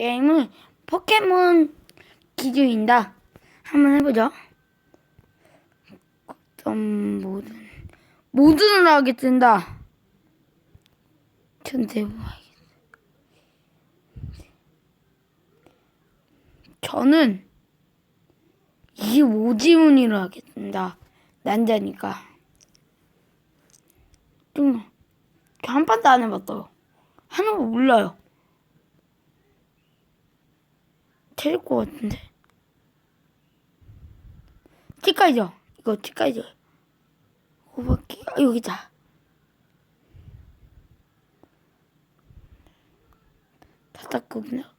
게임은 포켓몬 기준이다. 한번 해보죠. 어떤 모든 모든을 하겠습니다. 전대부 하겠습니다. 저는 25지문으로 하겠습니다. 난자니까. 좀, 저한 번도 안 해봤어요. 하는 거 몰라요. 틀릴 것 같은데. 치과이죠? 이거 치과이죠? 호박기, 아, 여기다. 다 닦구나.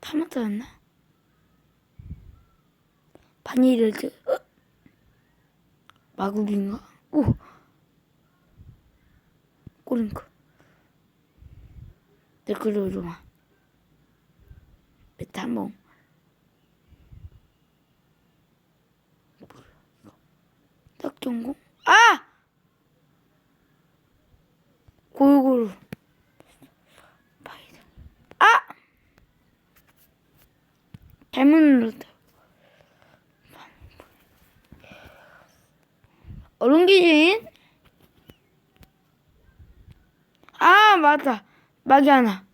다 맞았나? 바니를, 어? 마구리인가? 오! 꼬링크. 내 그려 좋아. 메타몽. 딱정공? 아! 골고루. 아! 잘못 눌렀다. 얼음 기진? 아, 맞다. 막이 하나.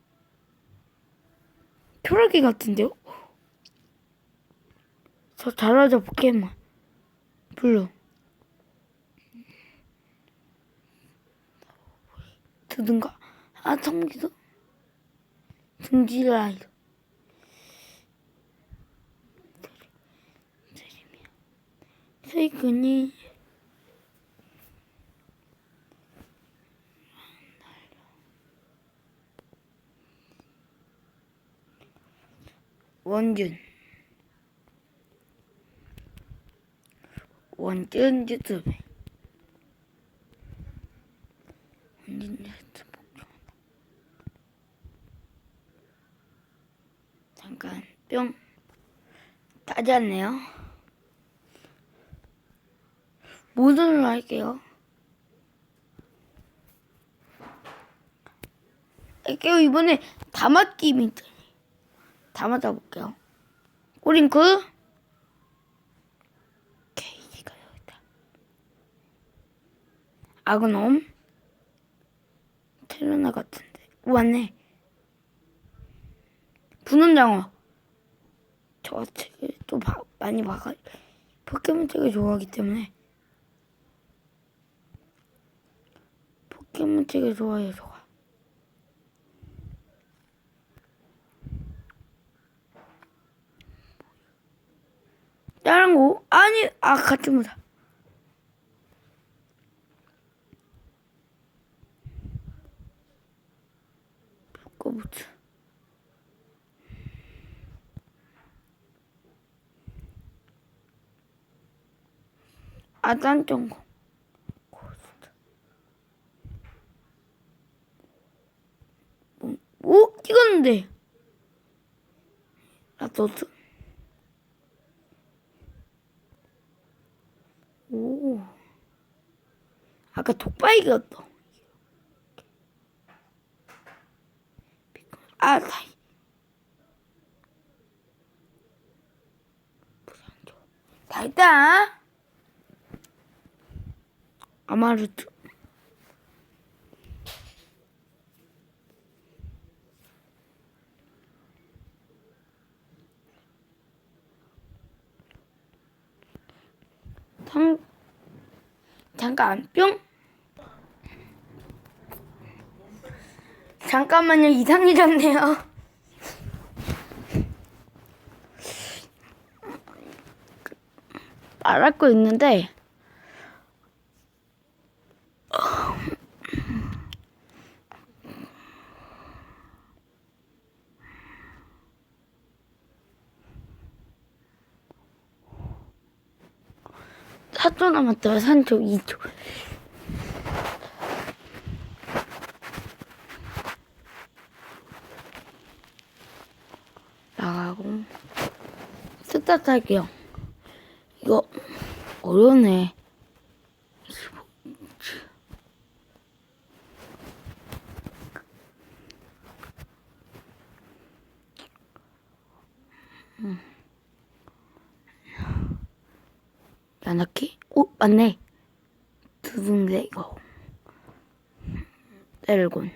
초록이 같은데요? 저 잘하죠, 포켓몬. 블루. 드든가? 아, 성기도? 등지라이드. 세이크니. 원준 원준 유튜브. 원준 유튜브. 잠깐 뿅. 따졌네요. 모드로 할게요. 할게요 이번에 다맞기 미트 다 맞아볼게요. 꼬링크. 케이지가 여기다. 아그놈. 텔레나 같은데. 왔네. 분원 장어. 저 책을 또 봐- 많이 봐가. 포켓몬 책을 좋아하기 때문에. 포켓몬 책을 좋아해요, 좋아. 다른 거? 아니, 아, 같은 거다. 거부터. 아단정고. 뭐, 오, 찍었는데. 라토스. 오. 아까 독바이기였다. 아, 다이. 다 있다. 아마르트. 잠, 잠깐, 뿅. 잠깐만요, 이상해졌네요. 말할 거 있는데, 사초 남았어요, 3초, 2초. 삐딱하기요. 이거 어려네. 나나키? 오 맞네. 두둥대 이거. 때리곤.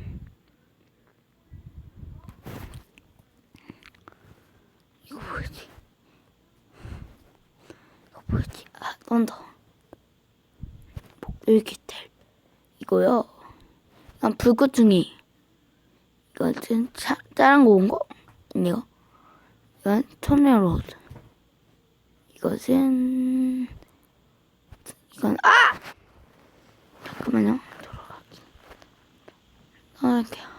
이거 뭐지? 이거 뭐지? 아, 넌 더. 이렇게 텔. 이거요. 이건 불꽃중이. 이것은 차, 짜란 거온 거? 이거. 이건 토네로드. 이것은 이건 아! 잠깐만요. 돌아가기. 넣을게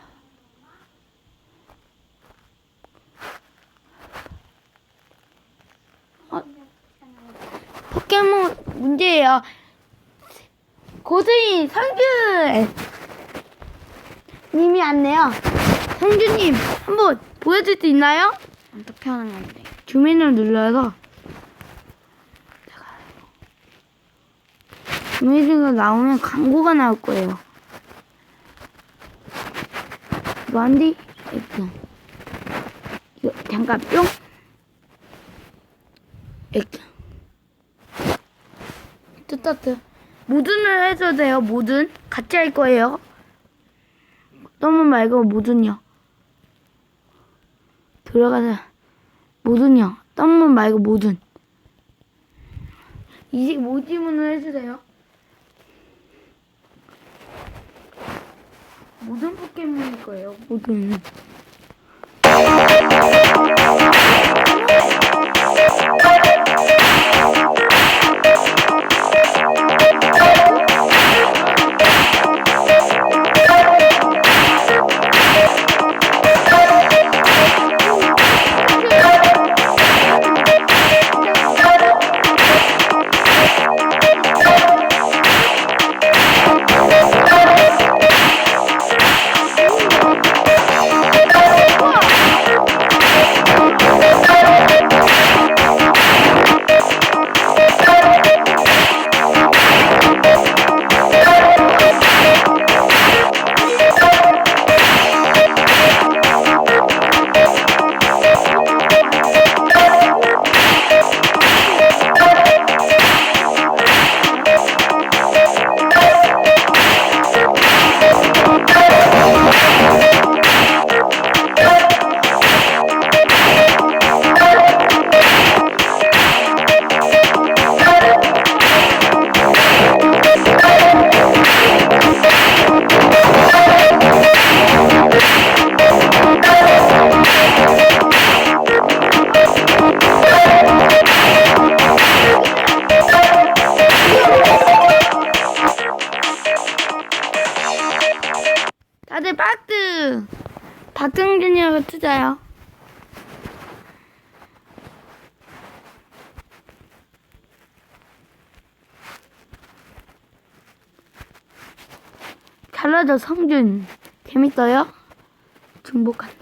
포켓몬 문제예요. 고수인 성균 님이 왔네요. 성균님 한번 보여줄 수 있나요? 어떻게 하는 건데? 주민을 눌러서 주민이가 나오면 광고가 나올 거예요. 이거 한디 액션. 이거 잠깐 뿅. 액션. 뜨뜨뜨. 모든을 해도 돼요. 모든 같이 할 거예요. 너무 말고 모든요. 들어가자. 모든요. 땀문 말고 모든. 이제 모지문을 해주세요. 모든 포켓몬일 거예요. 모든. 박승준이라고 투자요. 잘라줘 성준. 재밌어요? 중복한다.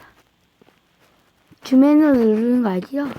주맨으로 누르는 거 알지요?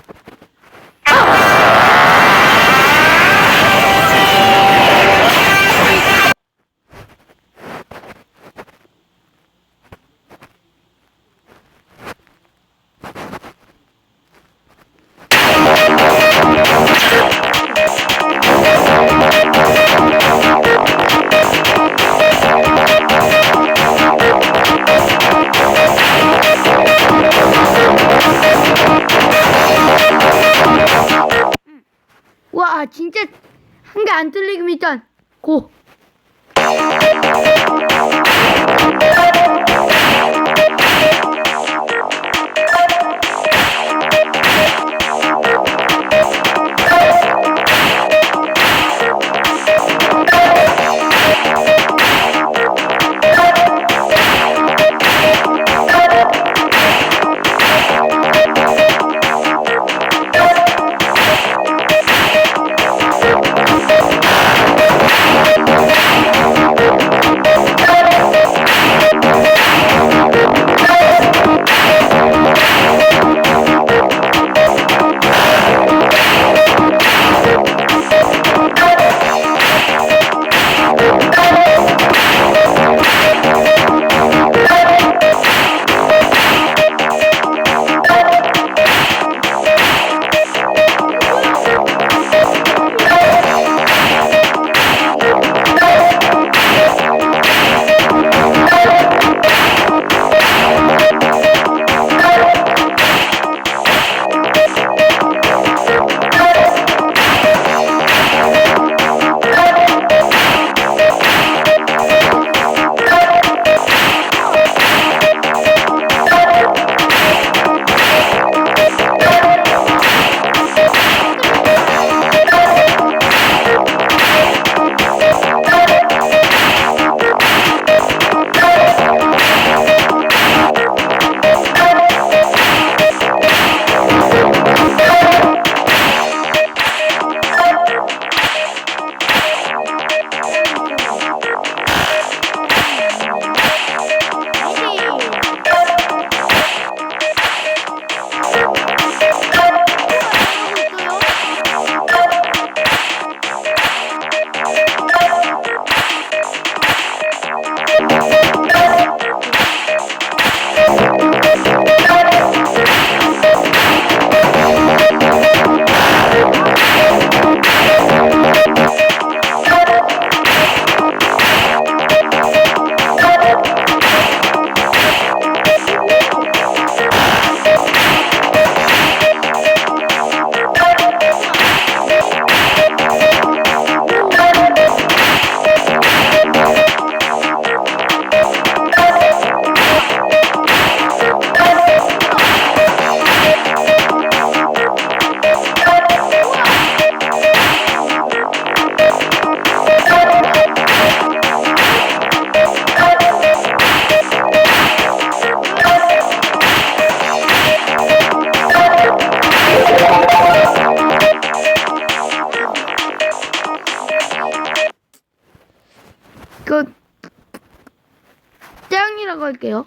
태양이라고 할게요.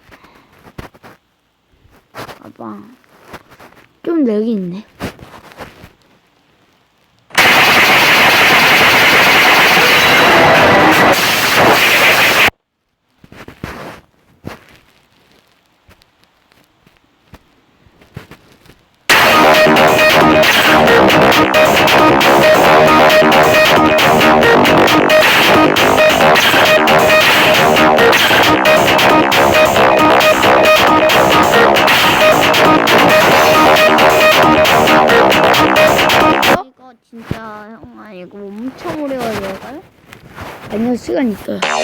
봐봐. 좀 렉이 있네. 이